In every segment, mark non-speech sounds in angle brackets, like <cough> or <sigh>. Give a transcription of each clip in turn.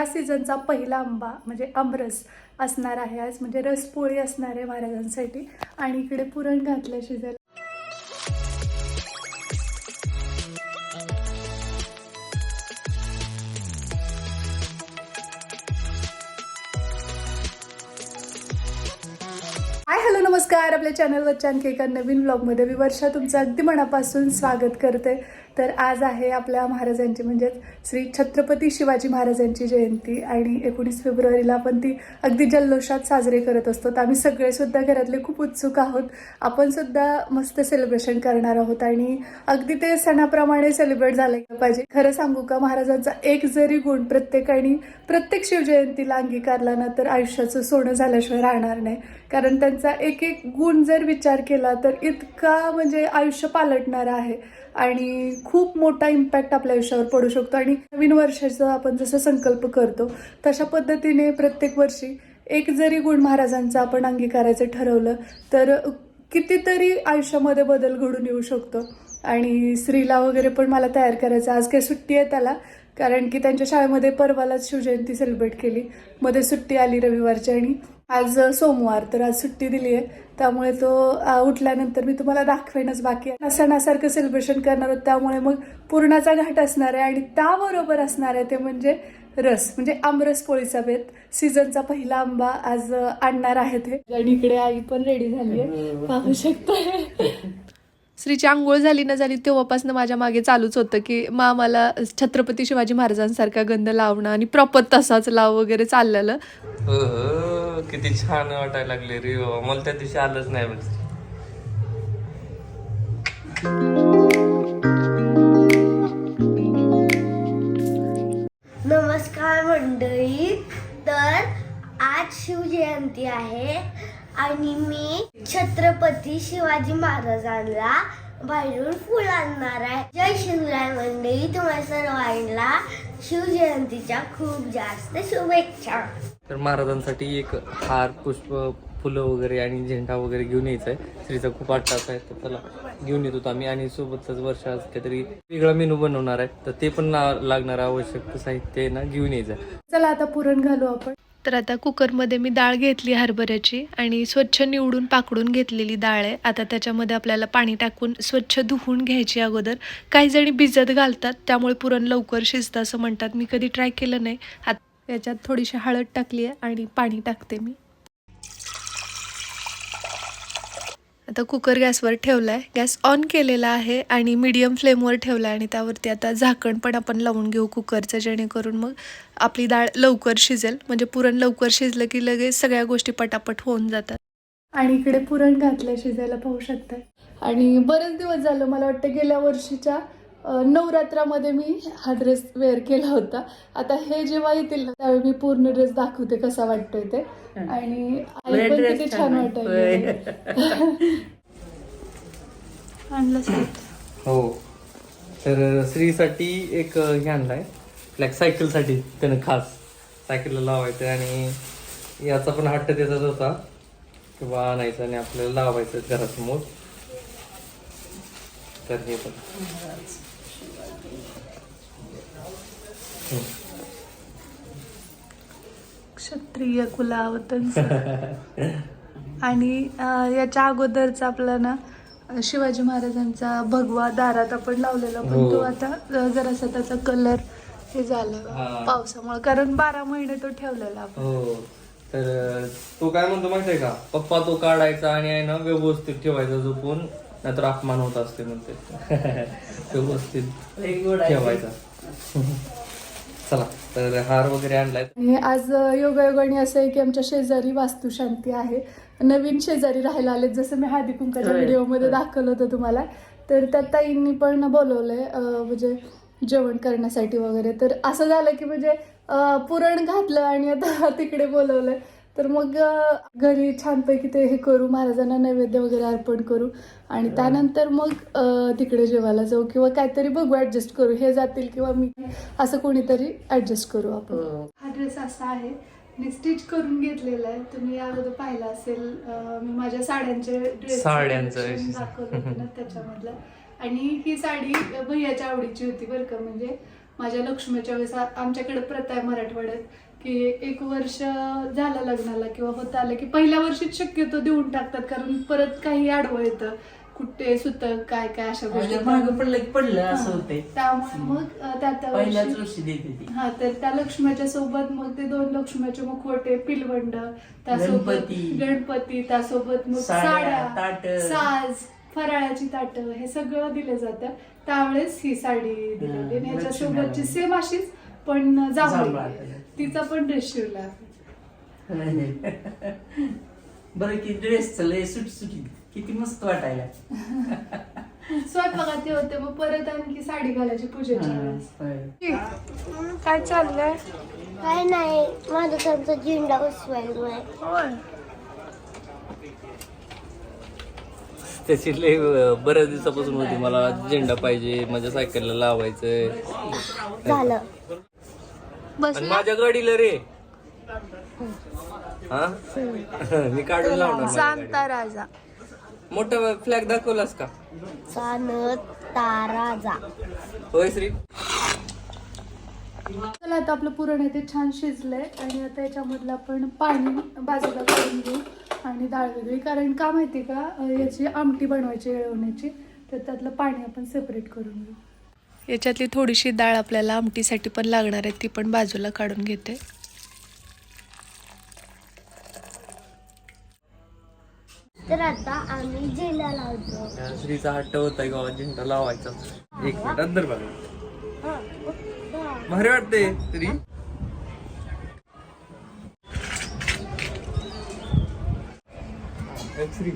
या सीझनचा पहिला आंबा म्हणजे आमरस असणार आहे आज. म्हणजे रसपोळी असणार आहे महाराजांसाठी. आणि इकडे पुरण घातलं शिजायला हॅलो नमस्कार. आपल्या चॅनलवरच्या आणखी एका नवीन ब्लॉगमध्ये मी वर्षा तुमचं अगदी मनापासून स्वागत करते. तर आज आहे आपल्या महाराजांची म्हणजेच श्री छत्रपती शिवाजी महाराजांची जयंती आणि एकोणीस फेब्रुवारीला आपण ती अगदी जल्लोषात साजरी करत असतो. तर आम्ही सगळेसुद्धा घरातले खूप उत्सुक आहोत. आपणसुद्धा मस्त सेलिब्रेशन करणार आहोत आणि अगदी ते सणाप्रमाणे सेलिब्रेट झालं पाहिजे. खरं सांगू का महाराजांचा एक जरी गुण प्रत्येकाने प्रत्येक शिवजयंतीला अंगीकारला ना तर आयुष्याचं सोनं झाल्याशिवाय राहणार नाही. कारण त्यांचा एक एक गुण जर विचार केला तर इतका म्हणजे आयुष्य पालटणारा आहे. आणि खूप मोठा इम्पॅक्ट आपल्या आयुष्यावर पडू शकतो. आणि नवीन वर्षाचा आपण जसं संकल्प करतो तशा पद्धतीने प्रत्येक वर्षी एक जरी गुण महाराजांचा आपण अंगीकारायचं ठरवलं तर कितीतरी आयुष्यामध्ये बदल घडून येऊ शकतो. आणि स्त्रीला वगैरे पण मला तयार करायचं आज काही सुट्टी आहे त्याला कारण की त्यांच्या शाळेमध्ये परवालाच शिवजयंती सेलिब्रेट केली. मध्ये सुट्टी आली रविवारची आणि आज सोमवार तर आज सुट्टी दिली आहे त्यामुळे तो उठल्यानंतर मी तुम्हाला दाखवेनच बाकी आहे. सणासारखं सेलिब्रेशन करणार आहोत. त्यामुळे मग पूर्णाचा घाट असणार आहे आणि त्याबरोबर असणार आहे ते म्हणजे रस म्हणजे आमरस पोळीचा बेत. सीझनचा पहिला आंबा आज आणणार आहे ते आणि इकडे आई पण रेडी झाली आहे पाहू शकतो श्रीची आंघोळ झाली ना झाली तेव्हापासून माझ्या मागे चालूच होतं की मा मला छत्रपती शिवाजी महाराजांसारखा गंध लावणं आणि प्रॉपर तसाच लाव वगैरे चाललेलं किती छान वाटायला लागले रे. मला त्या दिवशी आलंच नाही बघ. नमस्कार मंडळी तर आज शिवजयंती आहे आणि मी छत्रपती शिवाजी महाराजांना बाहेरून फुल आणणार आहे. जय शिवराय मंडळी तुम्हाला सर्वांना शिवजयंतीच्या खूप जास्त शुभेच्छा. तर महाराजांसाठी एक हार पुष्प फुलं वगैरे आणि झेंडा वगैरे घेऊन यायचा आहे स्त्रीचा खूप आट्टास आहे तर त्याला घेऊन येत होतो आम्ही आणि सोबतच वर्षात काहीतरी वेगळा मेनू बनवणार आहे. तर ते पण लागणार आवश्यक साहित्य आहे ना घेऊन यायचं चला आता पुरण घालू आपण. तर आता कुकरमध्ये मी डाळ घेतली हरभऱ्याची आणि स्वच्छ निवडून पाकडून घेतलेली डाळ आहे. आता त्याच्यामध्ये आपल्याला पाणी टाकून स्वच्छ धुवून घ्यायची अगोदर. काही जणी भिजत घालतात त्यामुळे पुरण लवकर शिजतं असं म्हणतात. मी कधी ट्राय केलं नाही. आता याच्यात थोडीशी हळद टाकली आहे आणि पाणी टाकते मी. आता कुकर गॅसवर ठेवला आहे गॅस ऑन केलेला आहे आणि मीडियम फ्लेमवर ठेवला आहे आणि त्यावरती आता झाकण पण आपण लावून घेऊ कुकरचं जेणेकरून मग आपली डाळ लवकर शिजेल. म्हणजे पुरण लवकर शिजलं की लगेच सगळ्या गोष्टी पटापट होऊन जातात. आणि इकडे पुरण घातलं शिजायला पाहू शकताय. आणि बरेच दिवस झालं मला वाटतं गेल्या वर्षीच्या नवरात्रामध्ये मी हा ड्रेस वेअर केला होता. आता हे जेव्हा येतील ना त्यावेळी मी पूर्ण ड्रेस दाखवते कसा वाटतोय ते. आणि आई पण किती छान <laughs> आणलं साहित्य. हो. तर स्त्रीसाठी एक हे आणलाय. लाईक सायकलसाठी त्यानं खास सायकलला लावायचं आणि याचा पण हट्ट त्याचाच होता. किंवा आणायचं आणि आपल्याला लावायचं घरासमोर. तर हे पण. क्षत्रिय कुलावतंस. आणि याच्या अगोदरचा आपला ना शिवाजी महाराजांचा भगवा दारात आपण लावलेला पण हो. तो आता अं, जरासा त्याचा कलर हे झालं हा. पावसामुळे. कारण बारा महिने तो ठेवलेला आपण. हो. तर तो काय म्हणतो माहितीये का? पप्पा तो काढायचा आणि आहे ना व्यवस्थित ठेवायचा झोपून. नाहीतर अपमान होत असते म्हणते. <laughs> व्यवस्थित ठेवायचा. चला तर हार वगैरे आणलाय. आणि आज योगायोगाने असं आहे की आमच्या शेजारी वास्तुशांती आहे. नवीन शेजारी राहायला आले जसं मी हळदी कुंकाच्या व्हिडिओमध्ये दाखवलं होतं तुम्हाला. तर त्या ताईंनी पण बोलवलंय म्हणजे जेवण करण्यासाठी वगैरे. तर असं झालं की म्हणजे अं, पुरण घातलं आणि आता तिकडे बोलवलंय. तर मग घरी छानपैकी ते हे करू महाराजांना नैवेद्य वगैरे अर्पण करू आणि त्यानंतर मग तिकडे जेवायला जाऊ किंवा काहीतरी बघू ऍडजस्ट करू. हे जातील किंवा मी असं कोणीतरी ऍडजस्ट करू आपण. हा. ड्रेस असा आहे. मी स्टिच करून घेतलेला आहे. तुम्ही अगोदर पाहिला असेल मी माझ्या साड्यांचे ड्रेस होतं ना त्याच्यामधलं. आणि ही साडी भैयाच्या आवडीची होती बरं का. म्हणजे माझ्या लक्ष्मीच्या वेळेस आमच्याकडे प्रथा आहे मराठवाड्यात. की एक वर्ष झालं लग्नाला किंवा होत आलं की पहिल्या वर्षीच शक्यतो देऊन टाकतात कारण परत काही आडवं येतं कुठे सुतक काय काय अशा गोष्टी माग पडलं की पडलं असं. होते त्यामुळे मग त्या त्या वर्षी हा तर त्या लक्ष्म्याच्या सोबत मग ते दोन लक्ष्म्याचे मुखवटे पिलवंड त्यासोबत गणपती. त्यासोबत मग साड्या. साज फराळाची ताट हे सगळं दिलं जातं त्यावेळेस ही साडी दिलेली ह्याच्यासोबतची. सेम अशीच पण जांभळा. तिचा पण ड्रेस शिवला. बरं की ड्रेस लय सुटसुटीत. किती मस्त वाटायला. स्वयंपाकात ते होते मग परत आणखी साडी घालायची पूजेच्या वेळेस. होय. काय चाललंय? काय नाही माझा त्यांचा झेंडा बसवायला त्याची लय अं, बऱ्याच दिवसापासून होती मला झेंडा पाहिजे माझ्या सायकलला लावायचंय. झालं. आणि माझ्या गाडीला रे हा? मी काढून लावणार माझ्या गाडीला. राजा. मोठा फ्लॅग दाखवलास का? होय श्री. चला आता आपलं पुरण आहे ते छान शिजलंय. आणि आता याच्यामधलं आपण पाणी बाजूला काढून घेऊ आणि डाळ वेगळी. कारण का माहिती का अं, याची आमटी बनवायची येळवण्याची तर त्यातलं पाणी आपण सेपरेट करून घेऊ. याच्यातली थोडीशी डाळ आपल्याला आमटीसाठी पण लागणार आहे ती पण बाजूला काढून घेते. तर आता आम्ही झेंडा लावतो. त्या श्रीचा हट्ट होता गावात झेंडा लावायचा. एक मिनिट अंदर बघा. भारी वाटते श्री श्री.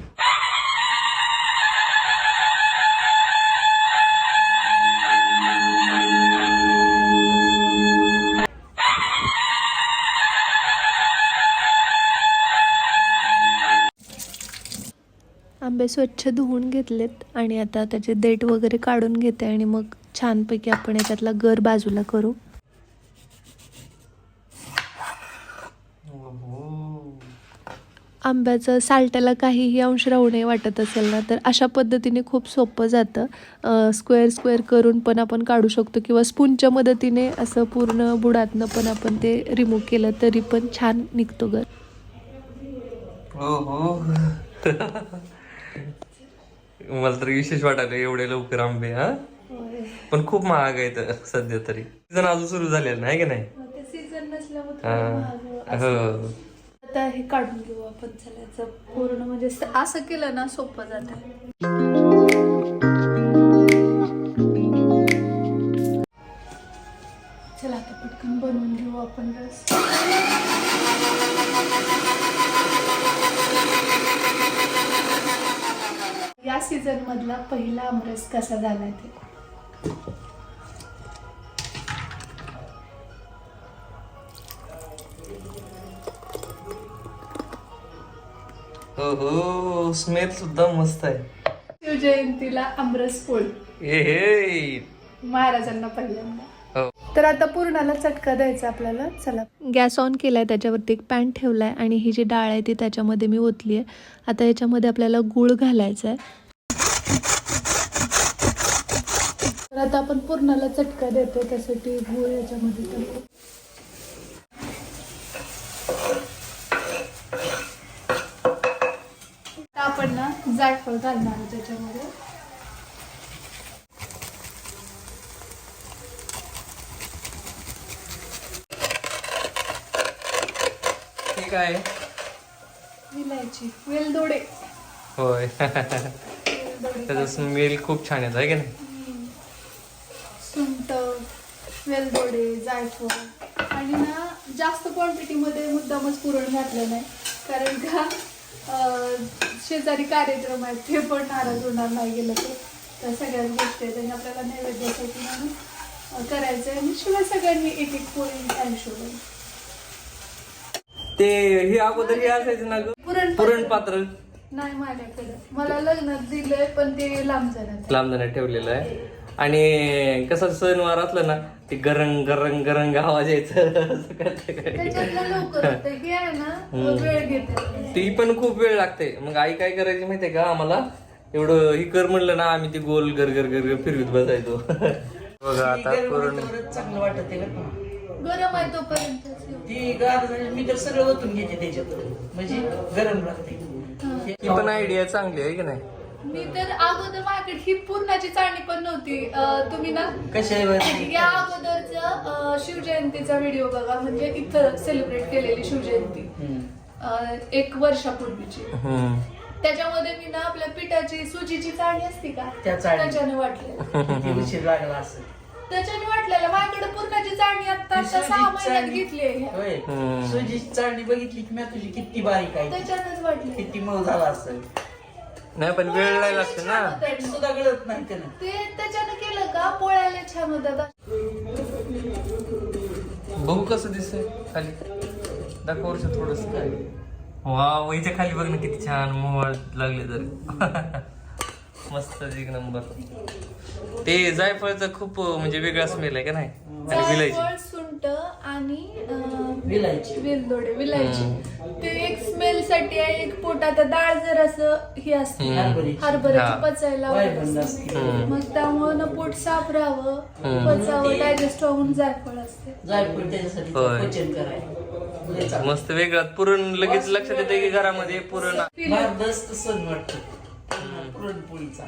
आंबे स्वच्छ धुवून घेतलेत आणि आता त्याचे देठ वगैरे काढून घेते आणि मग छानपैकी आपण याच्यातला गर बाजूला करू. आंब्याचं साल्ट्याला काहीही अंश राहू नये वाटत असेल ना तर अशा पद्धतीने खूप सोपं जातं. स्क्वेअर स्क्वेअर करून पण आपण काढू शकतो किंवा स्पूनच्या मदतीने असं पूर्ण बुडातनं पण आपण ते रिमूव्ह केलं तरी पण छान निघतो गर. हो हो. <laughs> मला तर विशेष वाटायला एवढे लवकर आंबे हा? पण खूप महाग आहेत सध्या तरी. सीझन अजून सुरू झालेलं नाही की नाही? हा. हो. आता हे काढून घेऊ आपण चलायचं पूर्ण म्हणजे असं केलं ना सोपं जातं. चला आता पटकन बनवून घेऊ आपण रस. या सीझन मधला पहिला आमरस कसा झालाय ते? हो हो स्मेल सुद्धा मस्त आहे. शिवजयंतीला आमरस पोळी. हे हे. महाराजांना पहिल्यांदा. हो. तर आता पूर्णाला चटका द्यायचा आपल्याला. चला. गॅस ऑन केला आहे त्याच्यावरती एक पॅन ठेवला आहे आणि ही जी डाळ आहे ती त्याच्यामध्ये मी ओतली आहे आता याच्यामध्ये आपल्याला गूळ घालायचा आहे तर आता आपण पूर्णाला चटका देतो त्यासाठी गूळ याच्यामध्ये टाकू. आपण ना जायफळ घालणार आहोत त्याच्यामध्ये. काय विलायची वेलदोडे. होय. <laughs> त्याचा स्मेल खूप छान येतो आहे की नाही? सुंट वेलदोडे जायफळ. आणि ना जास्त क्वांटिटीमध्ये मुद्दामच पुरण घातलं नाही. कारण का अं, शेजारी कार्यक्रम आहेत ते पण नाराज होणार नाही गेलं तर. तर सगळ्याच गोष्टी आहेत आणि आपल्याला नैवेद्यासाठी म्हणून अं, करायचं आहे आणि शिवाय सगळ्यांनी एक एक पोळी टाइम शोधून ते हे अगोदर हे असायचं ना ग? पुरण पुरण पात्र नाही माझ्याकडे. मला लग्नात दिलंय पण ते लांब जाण्यात लांब जाण्यात ठेवलेलं आहे. आणि कसा सणवार असलं ना ते गरंग गरंग गरंग आवाज यायचं. <laughs> सकाळच्या काळी. त्याच्यातलं लवकर होतं हे आहे ना वेळ घेते. ती पण खूप वेळ लागते. मग आई काय करायची माहितीये का? आम्हाला एवढं ही कर म्हणलं ना आम्ही ती गोल गर गर गर गर फिरवीत बसायचो. <laughs> बघा आता चांगलं वाटत आहे बरं का. गरम आहे तोपर्यंत ती गार झाली मी तर सगळं ओतून घेते त्याच्यात म्हणजे गरम राहते ही पण आयडिया चांगली आहे की नाही? मी तर अगोदर माझ्याकडे ही पूर्णाची चाळणी पण नव्हती. अं, तुम्ही ना कशा आहे या अगोदरचा शिवजयंतीचा व्हिडिओ बघा. म्हणजे इथं सेलिब्रेट केलेली शिवजयंती. अं, एक वर्षापूर्वीची. हम्म. त्याच्यामध्ये मी ना आपल्या पिठाची सुजीची चाळणी असते का? त्या चाळणी. त्याच्याने वाटले <laughs> किती उशीर लागला असं त्याच्याने वाटलेलं माझ्याकडे पूर्णाची चाळणी आता आता सहा महिन्यात घेतली आहे. होय. हम्म. सुजीची चाळणी बघितली की मी तुझी किती बारीक आहे. त्याच्यानंच वाटले. किती मऊ झाला असेल. नाही पण वेळ नाही लागते ना. पेट सुद्धा गळत नाही त्यानं. ते त्याच्यानं केलं का? पोळ्याला छान होतात बघू कसं दिसतंय खाली. दाखव वर्ष थोडस काय वा हिच्या खाली बघ ना किती छान मोहळ लागले तर. <laughs> मस्त एक नंबर. ते जायफळचं खूप म्हणजे वेगळा स्मेल आहे का नाही? आणि विलायची. सुंठ आणि अं, विलायची. वेलदोडे विलायची. ते एक स्मेल साठी आहे एक पोटात डाळ जर असं हे असते हम्म. हरभऱ्याची. हा. पचायला वायबंद आवडत असते. हम्म. मग त्यामुळे ना पोट साफ राहावं हम्म. पचावं डायजेस्ट होऊन जायफळ असते. जायफळ त्याच्यासाठी होय. पचन करायला. चांगलं. मस्त वेगळा. पुरण लगेच लक्षात येते की घरामध्ये पुरण. दस्त सण वाटतो. पुरणपोळीचा.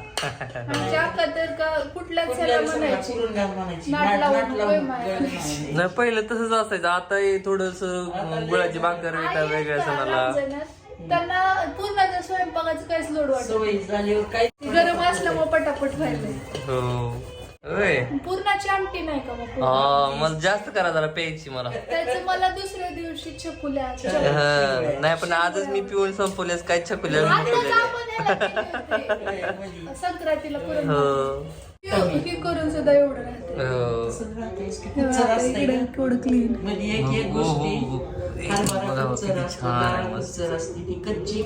म्हणजे अक्का तर का कुठल्याच कुठल्या ह्याला दिवसाला म्हणायची? पुरण घाल म्हणायची. नाट नाट लावून नाट होय लावून माया. गळत नाही. नाही पहिलं तसंच असायचं. आता थोडस गुळाची भाकर येतात वेगळ्या सणाला. रामजनात? त्यांना पूर्णाच्या स्वयंपाकाचं काहीच लोड वाटत सवय झाल्यावर काय गरम असल्यामुळे पटापट व्हायला हो. होय. पूर्णाची आमटी नाही का मग? हा? मला जास्त करा जरा प्यायची मला. त्याचं मला दुसऱ्या दिवशी छकुल्या हा, नाही पण आजच मी पिऊन संपवल्यास काय छकुल्या? आताच आपण ह्याला केले होते. संक्रांतीला पुरण हो. हे करून सुद्धा एवढं राहते हो. की? ना. मध्ये एक एक हो, गोष्टी कच्ची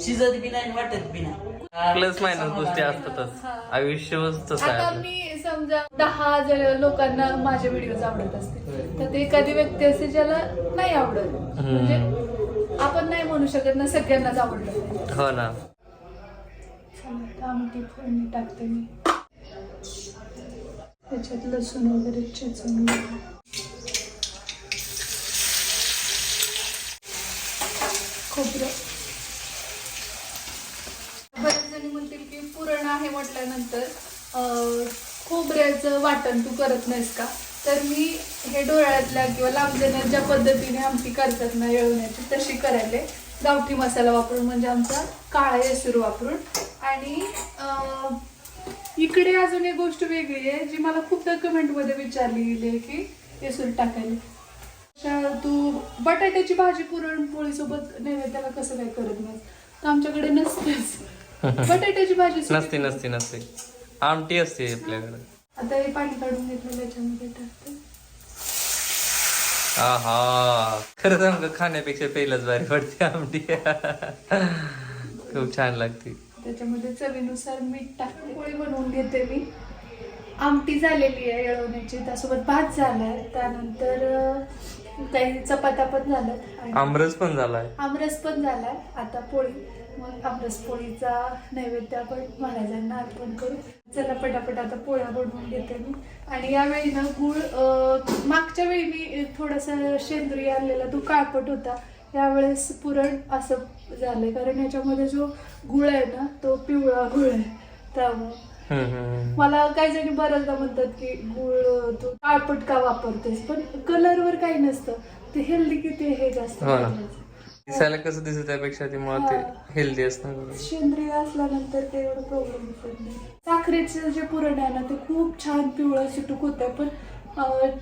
शिजत बी नाही वाटत बी नाही. प्लस मायनस गोष्टी असतातच. आयुष्यच तसं आहे आता आपलं. मी समजा दहा जर लोकांना माझे व्हिडिओ आवडत असते तर ते एखादी व्यक्ती असते ज्याला नाही आवडत. म्हणजे आपण नाही म्हणू शकत ना सगळ्यांनाच आवडलं हो ना. चला, आमटी फोडणी टाकते मी. त्याच्यात लसूण वगैरे चेचून खोबरं. बरेच जणी म्हणतील की पुरण आहे म्हटल्यानंतर खोबऱ्याचं वाटण तू करत नाहीस का? तर मी हे डोळ्यातल्या किंवा लांबजेनं ज्या पद्धतीने आमटी करतात ना येळवण्याची तशी करायले. गावठी मसाला वापरून म्हणजे आमचा काळा येसूर वापरून. आणि इकडे अजून एक गोष्ट वेगळी आहे जी मला खूपदा कमेंटमध्ये विचारली गेली आहे की येसूर टाकायला. तू बटाट्याची भाजी पुरणपोळी सोबत नैवेद्याला कसं काय करत नाही तर आमच्याकडे नसतेच. <laughs> बटाट्याची भाजी नसते नसते नसते. आमटी असते आपल्याकडे. आता हे पाणी काढून घेतलं त्याच्यामध्ये टाकते. आहा. खरं सांग खाण्यापेक्षा पहिलंच भारी पडते आमटी. <laughs> खूप छान लागते. त्याच्यामध्ये चवीनुसार मीठ टाकते. पोळी बनवून घेते मी. आमटी झालेली आहे येळवण्याची. त्यासोबत भात झालाय. त्यानंतर झाल्यात आणि आमरस पण झालाय. आमरस पण झालाय. आता पोळी. मग आमरस पोळीचा नैवेद्य आपण महाराजांना अर्पण करू. चला पटापट आता पोळ्या बनवून घेते मी. आणि यावेळी ना गुळ मागच्या वेळी मी थोडासा शेंद्री आणलेला तो काळपट होता. यावेळेस पुरण असं झालंय. कारण याच्यामध्ये जो गुळ आहे ना तो पिवळा गुळ आहे. त्यामुळे. मला काही जणी बऱ्याचदा म्हणतात की गुळ तू काळपट का वापरतेस. पण कलरवर काही नसतं. ते हेल्दी किती हे जास्त हो. ना. महत्वाचं. दिसायला कसं दिसत त्यापेक्षा ते मला ते हेल्दी असतं. सेंद्रिय असल्यानंतर ते एवढं प्रॉब्लेम नाही. साखरेचं जे पुरण आहे ना ते खूप छान पिवळं सुटूक होतं पण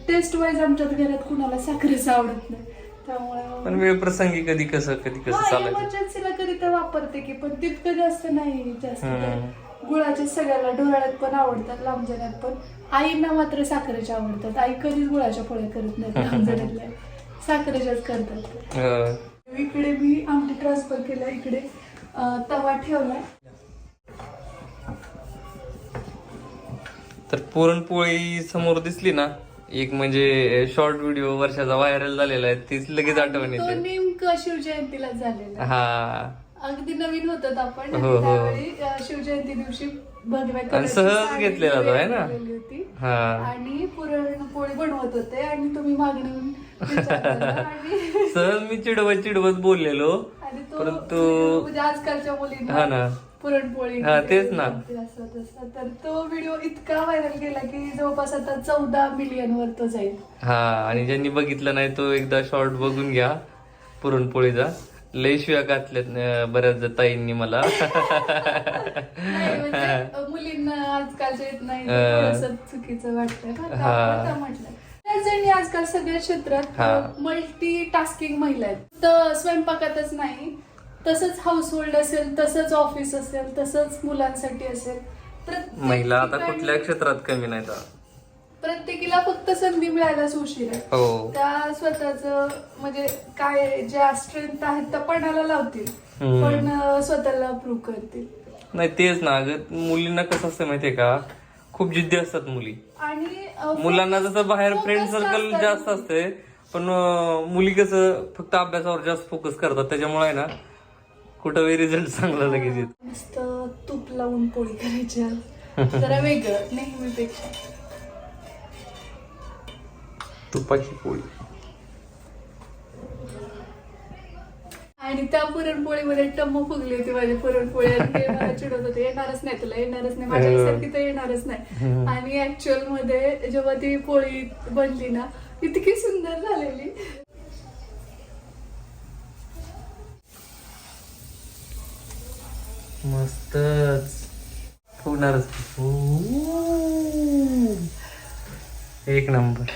टेस्ट वाईज आमच्यात घरात कुणाला साखरेचं आवडत नाही. त्यामुळे पण वेळ प्रसंगी कधी कसं कधी कसं चालायचं? इमर्जन्सीला कधी तर वापरते की पण तितकं जास्त नाही जास्त हम्म. गुळाचे सगळ्याला डोळ्यात पण आवडतात लांबजण्यात पण. आईंना मात्र साखरेच्या आवडतात. आई कधीच गुळाच्या पोळ्या करत नाहीत लांबजण्यातल्या. साखरेच्याच करतात. हो. इकडे मी आमटी ट्रान्सफर केला इकडे तवा ठेवलाय तर पुरणपोळी समोर दिसली ना एक म्हणजे शॉर्ट व्हिडिओ वर्षाचा व्हायरल झालेला आहे तीच लगेच आठवण येते. नेमकं शिवजयंतीला झालेला हा. अगदी नवीन होतात आपण. हो, हो. त्यावेळी अं, शिवजयंती दिवशी भगव्या आणि कलरची सहज साडी घेतलेला तो, आहे ना? होती. हा. आणि पुरणपोळी बनवत होते आणि तुम्ही मागणं विचारलेलं. <laughs> आणि सहज मी चिडवत चिडवत बोललेलो. आणि तो परंतु म्हणजे आजकालच्या हा मुलींना ना पुरणपोळी हा, तेच ना. असं तसं. तर तो व्हिडिओ इतका व्हायरल गेला की जवळपास आता चौदा मिलियन वर तो जाईल. हा आणि ज्यांनी बघितलं नाही तो एकदा शॉर्ट बघून घ्या पुरणपोळीचा. लय शिव्या घातल्यात बऱ्याच ताईंनी मला नाही, <laughs> म्हणजे, मुलींना आजकालच्या येत नाही थोडंसं चुकीचं वाटतंय? हा. म्हटलं बऱ्याच जणी आजकाल सगळ्या क्षेत्रात हा. मल्टी टास्किंग महिला आहेत तर स्वयंपाकातच नाही तसंच हाऊस होल्ड असेल तसंच ऑफिस असेल तसंच मुलांसाठी असेल प्रत्येक महिला आता ठिकाणी कुठल्या क्षेत्रात कमी नाहीत प्रत्येकीला फक्त संधी मिळायलाच उशीर आहे. हो. त्या स्वतःच म्हणजे काय ज्या स्ट्रेंथ आहेत त्या पणाला लावतील. हम्म. पण अ, स्वतःला प्रूव्ह करतील. नाही तेच ना. अगं मुलींना कसं असतं माहितीये का? खूप जिद्दी असतात मुली. आणि अ, मुलांना जसं बाहेर focus फ्रेंड सर्कल जास्त जास्त असते पण अं, मुली कसं फक्त अभ्यासावर जास्त फोकस करतात. त्याच्यामुळे आहे ना कुठं रिझल्ट चांगला लगेच येतो. मस्त तूप लावून पोळी करायची आज. जरा वेगळं नेहमीपेक्षा. तुपाची पोळी. आणि त्या पुरणपोळीमध्ये टम्म फुगली होती माझी पुरणपोळी आणि ते मला चिडवत होते. येणारच नाही तुला येणारच नाही. माझ्या आईसारखी तर येणारच नाही. आणि ऍक्च्युअलमध्ये जेव्हा ती पोळी बनली ना इतकी सुंदर झालेली. मस्तच. फुगणारच. एक नंबर.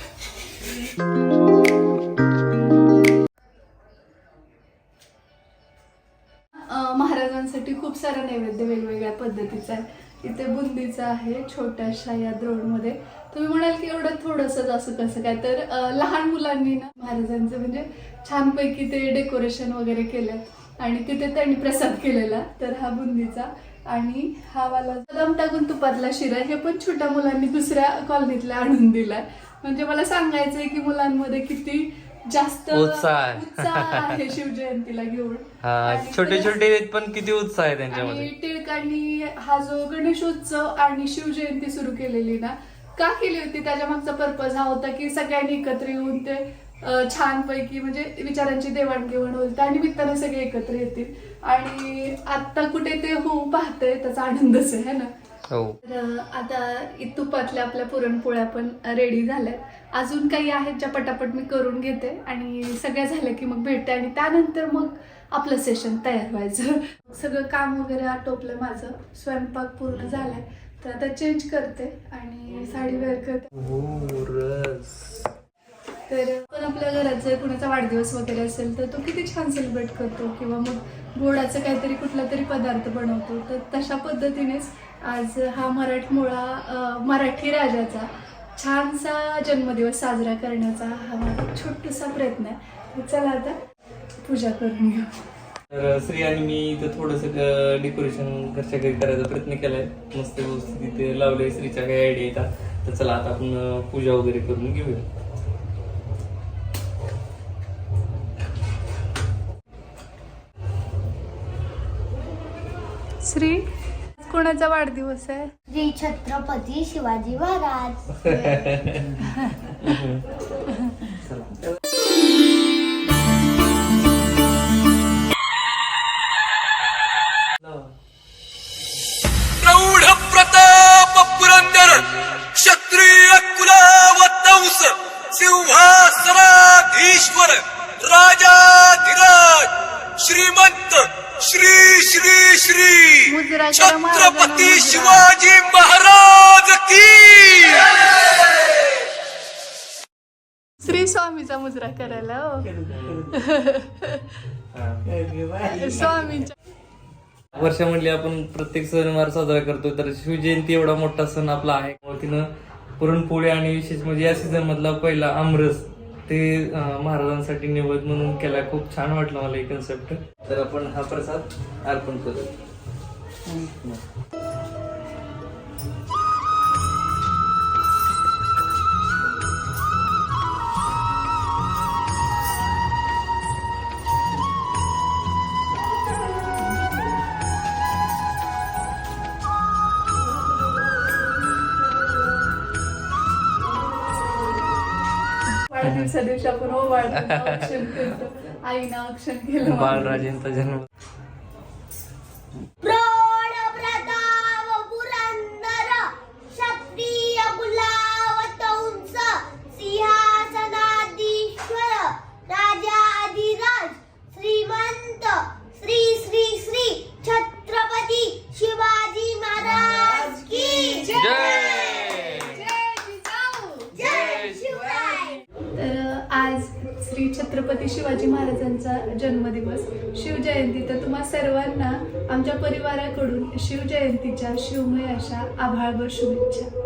महाराजांसाठी खूप सारा नैवेद्य वेगवेगळ्या पद्धतीचा आहे. इथे बुंदीचा आहे छोट्याशा या द्रोणमध्ये. तुम्ही म्हणाल की एवढं थोडंसं असं कसं काय? तर लहान मुलांनी ना महाराजांचं म्हणजे छानपैकी ते डेकोरेशन वगैरे केलं आणि तिथे त्यांनी प्रसाद केलेला. तर हा बुंदीचा आणि हा वाला बदाम टाकून तुपातला शिरा हे पण छोट्या मुलांनी दुसऱ्या कॉलनीतला आणून दिलाय. म्हणजे मला सांगायचंय की मुलांमध्ये किती जास्त उत्साह आहे. उत्साह आहे <laughs> शिवजयंतीला घेऊन. हा आणि छोटे छोटे आहेत पण किती उत्साह आहे त्यांच्यामध्ये. आणि टिळकांनी हा जो गणेशोत्सव आणि शिवजयंती सुरू केलेली ना का केली होती? त्याच्या मागचा पर्पज हा होता की सगळ्यांनी एकत्र येऊन ते अं, छानपैकी म्हणजे विचारांची देवाणघेवाण होईल त्या निमित्ताने सगळे एकत्र येतील. आणि आता कुठे ते होऊ पाहतंय त्याचा आनंदच आहे ना? तर आता तुपातल्या आपल्या पुरणपोळ्या पण रेडी झाल्यात. अजून काही आहेत ज्या पटापट मी करून घेते आणि सगळ्या झाल्या की मग भेटते आणि त्यानंतर मग आपलं सेशन तयार व्हायचं. सगळं काम वगैरे आटोपलं माझं. स्वयंपाक पूर्ण झालाय. तर आता चेंज करते आणि साडी वेअर करते. हो तर पण आपल्या घरात जर कुणाचा वाढदिवस वगैरे असेल तर तो किती छान सेलिब्रेट करतो. किंवा मग गोडाचं काहीतरी कुठला तरी पदार्थ बनवतो. तर तशा पद्धतीनेच आज हा मराठमोळा मराठी राजाचा छानसा जन्मदिवस साजरा करण्याचा हा माझा छोटासा प्रयत्न आहे. चला आता पूजा करून घेऊ. तर श्री आणि मी इथं थोडस डेकोरेशन घरच्या घरी करायचा प्रयत्न केलाय. मस्त व्यवस्थित इथे लावलंय श्रीच्या काही आयडिया येतात तर चला आता आपण पूजा वगैरे करून घेऊया. श्री कोणाचा वाढदिवस आहे? श्री छत्रपती शिवाजी महाराज. प्रौढ प्रताप पुरंदर क्षत्रिय कुलावतंस सिंहासनाधीश्वर राजाधिराज श्रीमंत श्री श्री श्री छत्रपती. शिवाजी महाराज की श्री स्वामीचा मुजरा करायला हो. स्वामीच्या वर्षा म्हणली आपण प्रत्येक सणवार साजरा करतो तर शिवजयंती एवढा मोठा सण आपला आहे. त्यामुळे तिनं पुरणपोळी आणि विशेष म्हणजे या सीझन मधला पहिला आमरस ते महाराजांसाठी निवड म्हणून केला. खूप छान वाटलं मला हे कन्सेप्ट तर आपण हा प्रसाद अर्पण करू दिवसा दिवशी आपण ओवाळतो. औक्षण करतो आईनं औक्षण केलं. बाळराजेंचा जन्म प्रौढ प्रताप पुरंदर क्षत्रिय कुलावत उंच सिंहासनाधीश्वर राजाधिराज श्रीमंत श्री श्री श्री छत्रपती शिवाजी महाराज की जय जय शिवराय तर आज श्री छत्रपती शिवाजी महाराजांचा जन्मदिवस शिवजयंती तर तुम्हा सर्वांना आमच्या परिवाराकडून शिवजयंतीच्या शिवमय अशा आभाळभर शुभेच्छा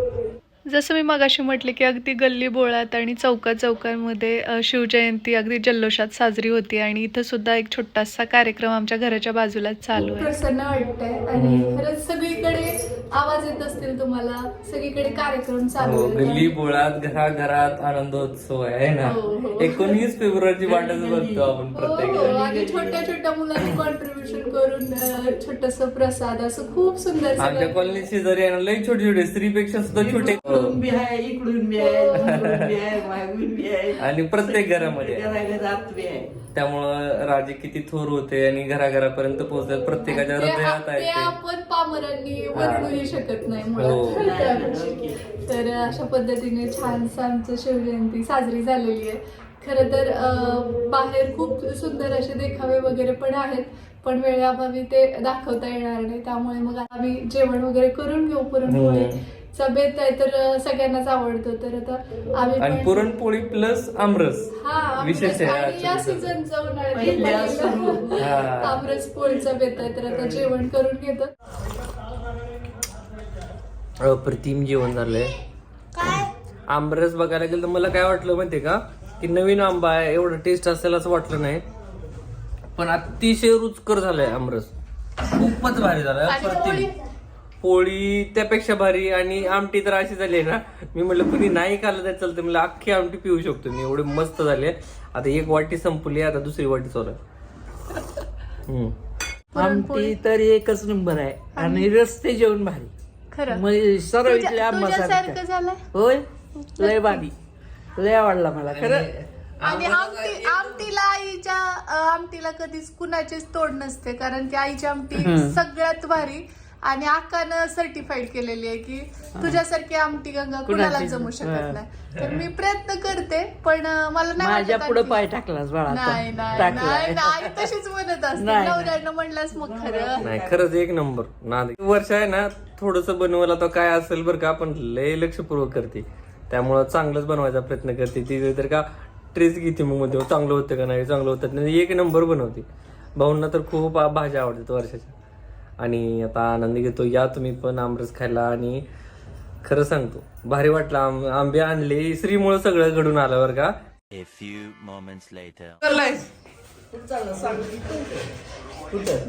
जसं मी मगाशी म्हटले की अगदी गल्ली बोळात आणि चौकात चौकांमध्ये शिवजयंती अगदी जल्लोषात साजरी होती आणि इथं सुद्धा एक छोटासा कार्यक्रम आमच्या घराच्या बाजूलाच चालू आहे. प्रसन्न वाटतंय आणि खरंच सगळीकडे आवाज येत असतील तुम्हाला. सगळीकडे कार्यक्रम चालू हो. गल्ली बोळात घराघरात आनंदोत्सव आहे ना? हो, हो. एकोणीस फेब्रुवारीची वाटच बघतो आपण प्रत्येक हो, आणि छोट्या छोट्या मुलांनी कॉन्ट्रीब्युशन करून छोटस प्रसाद असं खूप सुंदर आमच्या सगळं कॉलनी शेजारी आहे ना लई छोटे छोटे स्त्रीपेक्षा सुद्धा छोटे हो. इकडून बी आहे इकडून बी आहे तिकडून बी आहे मागून बी आहे. आणि प्रत्येक घरामध्ये. आहे. घराघरात जात बी आहे. त्यामुळं राजे किती थोर होते आणि घराघरापर्यंत पोहोचतात प्रत्येकाच्या ते हृदयात ते आहे. आपण पामरांनी वर्णूही शकत नाही हो. मुळात. तर अशा पद्धतीने छानसं आमचं शिवजयंती साजरी झालेली आहे. खरं तर अं, बाहेर खूप सुंदर असे देखावे वगैरे पण आहेत पण वेळेअभावी ते दाखवता येणार नाही. त्यामुळे मग आम्ही जेवण वगैरे करून घेऊ पुरणपोळी. चा बेत आहे तर सगळ्यांनाच आवडतो. तर आता आम्ही आणि पण- पुरणपोळी प्लस आमरस. हा विशेष आहे आणि या आजचं सीझनचं पहिल्या सुरू. उन्हाळ्यात हा. आमरस पोळीचा बेत आहे तर आता जेवण करून घेतो. अप्रतिम जेवण झालंय. काय? आंबरस बघायला गेलं तर मला काय वाटलं माहितीये का? की नवीन आंबा आहे एवढं टेस्ट असेल असं वाटलं नाही. पण अतिशय रुचकर झालंय आमरस. खूपच भारी झालंय अप्रतिम पोळी त्यापेक्षा भारी आणि आमटी तर अशी झाली आहे ना. मी म्हटलं कुणी नाही खाल्लं तर चालतं मला अख्खी आमटी पिऊ शकतो मी. एवढे मस्त झाले. आता एक वाटी संपली आता दुसरी वाटी चालू. आमटी तर एकच नंबर आहे. आणि रस्ते जेवण भारी. खरं. मग सरळ इथल्या होय? लय भारी. लय आवडला मला. खरं? आणि आमटी आमटीला आईच्या आमटीला कधीच कुणाचीच तोड नसते. कारण की आईची आमटी सगळ्यात भारी. आणि अक्कानं सर्टिफाईड केलेली आहे की तुझ्यासारखी आमटी गंगा कुणाला जमू. शकत हा. नाही. तर मी प्रयत्न करते पण मला नाही माझ्या पुढे पाय टाकलास बाळा नाही नाही नाही नाही तशीच म्हणत असते. नवऱ्यानं म्हणलास मग खरं. नाही खरंच एक नंबर. नाद. वर्ष आहे ना थोडस बनवायला तर काय असेल बरं का पण लय लक्षपूर्वक करते. त्यामुळं चांगलंच बनवायचा प्रयत्न करते. ती तर का ट्रेस घेते मग मध्ये चांगलं होतं का नाही? चांगलं होतं. नाही एक नंबर बनवते. भाऊंना तर खूप भाज्या आवडतात वर्षाच्या. आणि आता आनंद घेतो. या तुम्ही पण आमरस खायला आणि खरं सांगतो भारी वाटलं. आम- आंबे आणले श्रीमुळं सगळं घडून आलं बरं का. A few moments later.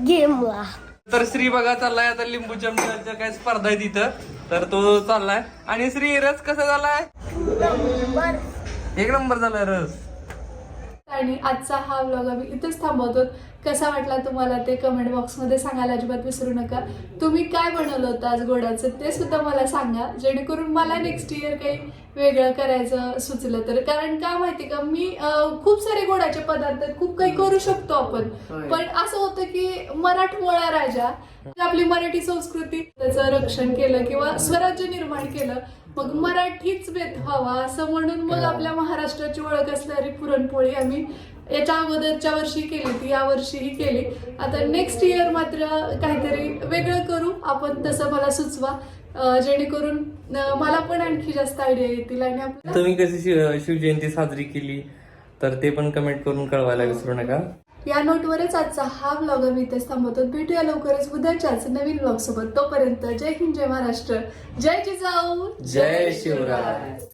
गेमला तर श्री बघा चाललाय आता लिंबू चमच्याच्या काय स्पर्धा आहे तिथं. तर तो चाललाय. आणि श्री रस कसा झालाय? एक नंबर झालाय रस. आणि आजचा हा व्लॉग आम्ही इथेच थांबवतो. कसा वाटला तुम्हाला ते कमेंट बॉक्समध्ये सांगायला अजिबात विसरू नका. तुम्ही काय बनवलं होतं आज गोडाचं ते सुद्धा मला सांगा. जेणेकरून मला नेक्स्ट इयर काही वेगळं करायचं सुचलं तर. कारण का माहिती का मी खूप सारे गोडाचे पदार्थ खूप काही करू शकतो आपण. पण असं होतं की मराठमोळा राजा आपली मराठी संस्कृती त्याचं रक्षण केलं किंवा स्वराज्य निर्माण केलं मग मराठीच बेत व्हावा असं म्हणून मग आपल्या महाराष्ट्राची ओळख असणारी पुरणपोळी आम्ही याच्या अगोदरच्या वर्षी केली ती या वर्षीही केली. आता नेक्स्ट इयर मात्र काहीतरी वेगळं करू. आपण तसं मला सुचवा जेणेकरून मला पण आणखी जास्त आयडिया येतील आणि तुम्ही कशी शिव शिवजयंती साजरी केली? तर ते पण कमेंट करून कळवायला विसरू नका. या नोटवरच आजचा हा ब्लॉग आम्ही इथेच थांबवतो. भेटूया लवकरच उद्याच्याच नवीन ब्लॉग सोबत. तोपर्यंत जय हिंद जय महाराष्ट्र. जय जिजाऊ. जय शिवराय.